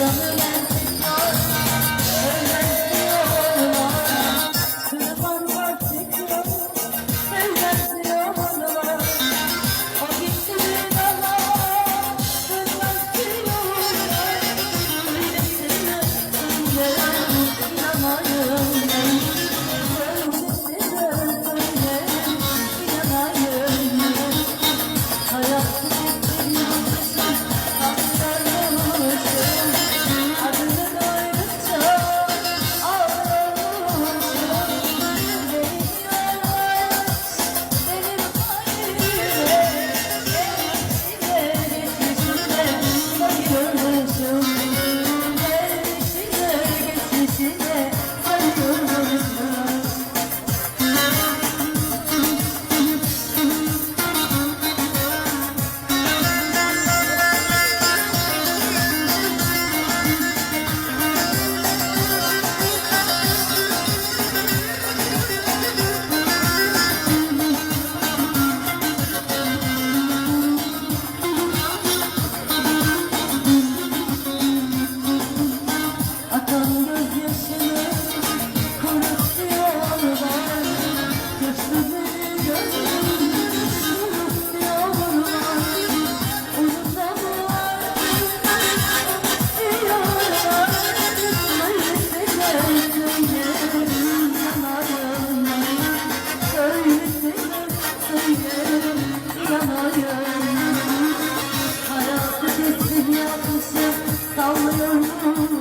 Summer gözyaşını kurutuyorlar kavruyorum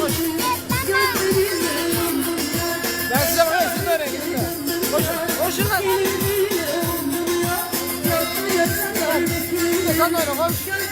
koş. Ben size bakayım siz de oynayın gidin de. Koşun. Koşun lan. Sen de oyna koş.